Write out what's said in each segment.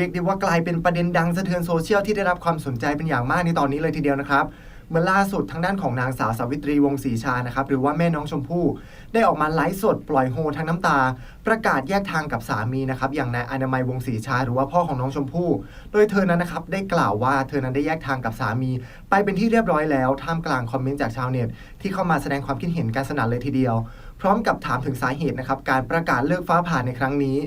รียกได้ว่ากลายเป็นประเด็นดังสะเทือนโซเชียลที่ได้รับความสนใจเป็นอย่างมากในตอนนี้เลยทีเดียวนะครับเมื่อล่าสุดทางด้านของนางสาวสาวิตรีวงศรีชานะครับหรือว่าแม่น้องชมพู่ ได้ออกมาไลฟ์สดปล่อยโฮทั้งน้ำตา ประกาศแยกทางกับสามีนะครับอย่างนายอนามัยวงศ์ศรีชา หรือว่าพ่อของน้องชมพู่ โดยเธอนั้นนะครับได้กล่าวว่าเธอนั้นได้แยกทางกับสามี ไปเป็นที่เรียบร้อยแล้วท่ามกลางคอมเมนต์จากชาวเน็ต ที่เข้ามาแสดงความคิดเห็นกันสนั่นเลยทีเดียว พร้อมกับถามถึงสาเหตุนะครับการประกาศเลิกฟ้าผ่าในครั้งนี้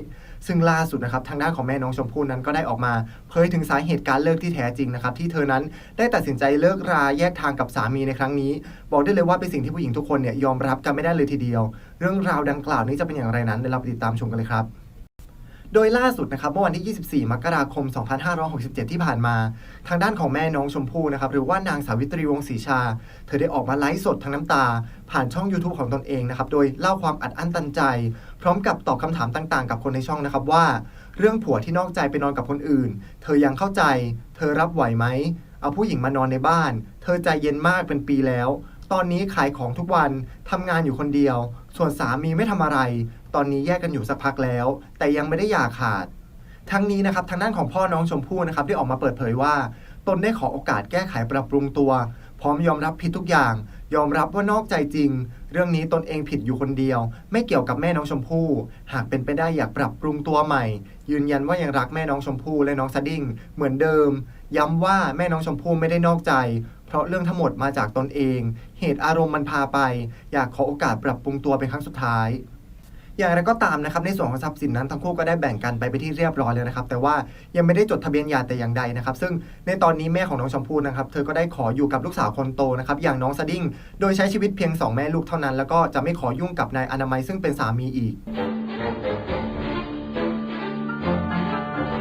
ซึ่งล่าสุดนะครับทางด้านของแม่น้องชมพู่นั้นก็ได้ออกมาเผยถึงสาเหตุการเลิกที่แท้จริงนะครับที่เธอนั้นได้ตัดสินใจเลิกราแยกทางกับสามีในครั้งนี้ บอกได้เลยว่าเป็นสิ่งที่ผู้หญิงทุกคนเนี่ยยอมรับกันไม่ได้เลยทีเดียว เรื่องราวดังกล่าวนี้จะเป็นอย่างไรนั้นเดี๋ยวเราไปติดตามชมกันเลยครับ โดยล่าสุดนะครับเมื่อวันที่ 24 มกราคม 2567 ที่ผ่านมา ทางด้านของแม่น้องชมพู่นะครับหรือว่านางสาวิตรีวงศรีชา เธอได้ออกมาไลฟ์สดทั้งน้ำตา ผ่านช่อง YouTube ของตนเองนะครับโดยเล่าความอัดอั้นตันใจ พร้อมกับตอบคำถามต่างๆ กับคนในช่องนะครับว่า เรื่องผัวที่นอกใจไปนอนกับคนอื่น เธอยังเข้าใจ เธอรับไหวไหมเอาผู้หญิงมานอนในบ้าน เธอใจเย็นมากเป็นปีแล้ว ตอนนี้ขายของทุกวัน ทำงานอยู่คนเดียว ส่วนสามีไม่ทำอะไร ตอนนี้แยกกันอยู่สักพักแล้ว แต่ยังไม่ได้หย่าขาด ทั้งนี้นะครับทางด้านของพ่อน้องชมพู่นะครับได้ออกมาเปิดเผยว่า ตนได้ขอโอกาสแก้ไขปรับปรุงตัว พร้อมยอมรับผิดทุกอย่าง ยอมรับว่านอกใจจริง เรื่องนี้ตนเองผิดอยู่คนเดียว ไม่เกี่ยวกับแม่น้องชมพู่หากเป็นไปได้อยากปรับปรุงตัวใหม่ ยืนยันว่ายังรักแม่น้องชมพู่และน้องสดิ้งเหมือนเดิม ย้ำว่าแม่น้องชมพู่ไม่ได้นอกใจเพราะเรื่องทั้งหมดมาจากตนเอง เหตุอารมณ์มันพาไป อยากขอโอกาสปรับปรุงตัวเป็นครั้งสุดท้าย อย่างไรก็ตามนะครับในส่วนของทรัพย์สินนั้นทั้งคู่ก็ได้แบ่งกันไปไปที่เรียบร้อยแล้วนะครับ แต่ว่ายังไม่ได้จดทะเบียนหย่าแต่อย่างใดนะครับ ซึ่งในตอนนี้แม่ของน้องชมพู่นะครับ เธอก็ได้ขออยู่กับลูกสาวคนโตนะครับอย่างน้องสดิ้งโดยใช้ชีวิตเพียงสองแม่ลูกเท่านั้น แล้วก็จะไม่ขอยุ่งกับนายอนามัยซึ่งเป็นสามีอีก